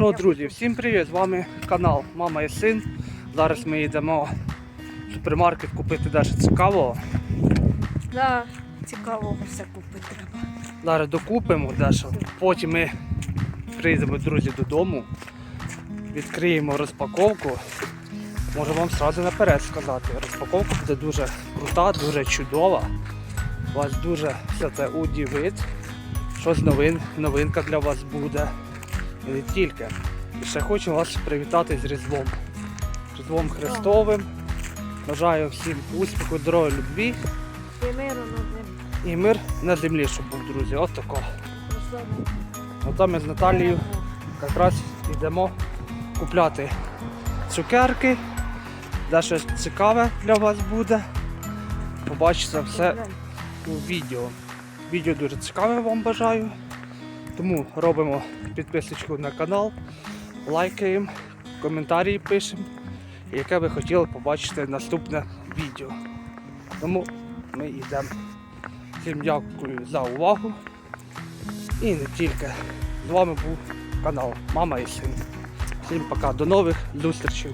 що, друзі, всім привіт! З вами канал Мама і Син. Зараз ми йдемо в супермаркет купити дещо цікавого. Да, цікавого все купити треба. Зараз докупимо дещо. Потім ми прийдемо, друзі, додому, відкриємо розпаковку. Можу вам одразу наперед сказати. Розпаковка буде дуже крута, дуже чудова. Вас дуже все це удивить. Щось новин, новинка для вас буде. І не тільки. І ще хочу вас привітати з Різдвом. Різдвом Христовим. Бажаю всім успіху, здоров'я, любві І миру над ним. і мир на землі, щоб був, друзі. От тако. Руслане. Ото ми з Наталією якраз йдемо купляти цукерки. Де щось цікаве для вас буде. Побачите все у відео. Відео дуже цікаве вам бажаю. Тому робимо підписочку на канал, лайкаємо, коментарі пишемо, яке ви хотіли побачити наступне відео. Тому ми йдемо. Всім дякую за увагу. І не тільки. З вами був канал Мама і Син. Всім пока, до нових зустрічей.